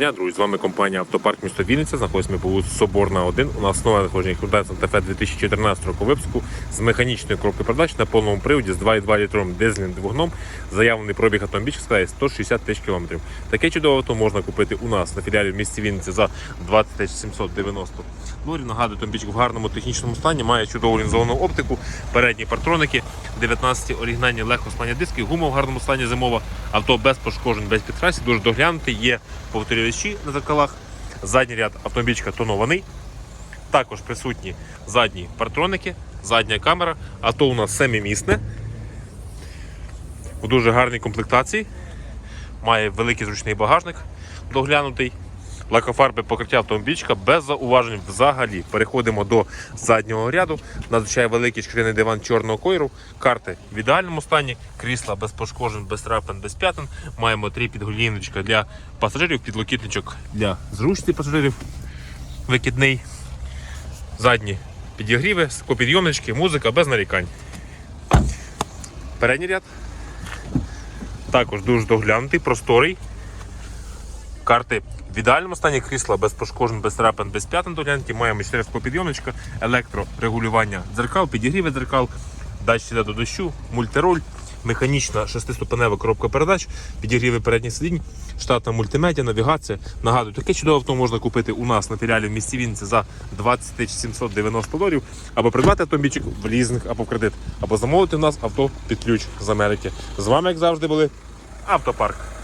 Дня, друзі, з вами компанія Автопарк місто Вінниця. Знаходимося ми по вулиці Соборна 1. У нас нове надходження Hyundai Santa Fe 2014 року випуску з механічною коробкою передач на повному приводі з 2,2 літровим дизельним двигуном. Заявлений пробіг автомобіля складає 160 тисяч кілометрів. Таке чудове авто можна купити у нас на філіалі в місті Вінниці за 20 тисяч 790 доларів. Нагадую, автомобільчик в гарному технічному стані, має чудову лінзовану оптику, передні партроники, 19 оригінальні легкосплання диски, гума в гарному стані зимова, авто без пошкоджень, без підкрасів, дуже доглянутий, є повторювачі на зеркалах. Задній ряд автомобільчика тонований. Також присутні задні партроники, задня камера. Авто у нас семимісне. В дуже гарній комплектації. Має великий зручний багажник доглянутий. Лакофарби покриття автомобільчика без зауважень взагалі. Переходимо до заднього ряду. Надзвичай великий шкіряний диван чорного кольору. Карти в ідеальному стані, крісла без пошкоджень, без трапин, без п'ятин. Маємо три підголівничка для пасажирів, підлокітничок для зручності пасажирів. Викидний. Задні підігріви, скопідйомнички, музика без нарікань. Передній ряд. Також дуже доглянутий, просторий. Карти в ідеальному стані крісла без пошкоджень, без трапин, без п'ятин доглянуті. Маємо 4 підйомничка, електрорегулювання дзеркал, підігріви дзеркал, датчик до дощу, мультироль, механічна шестиступенева коробка передач, підігріви передніх сидінь, штатна мультимедіа, навігація. Нагадую, таке чудове авто можна купити у нас на філіалі в місті Вінниці за 20 790 доларів, або придбати автомобільчик в лізинг або в кредит, або замовити у нас авто під ключ з Америки. З вами, як завжди, були Автопарк.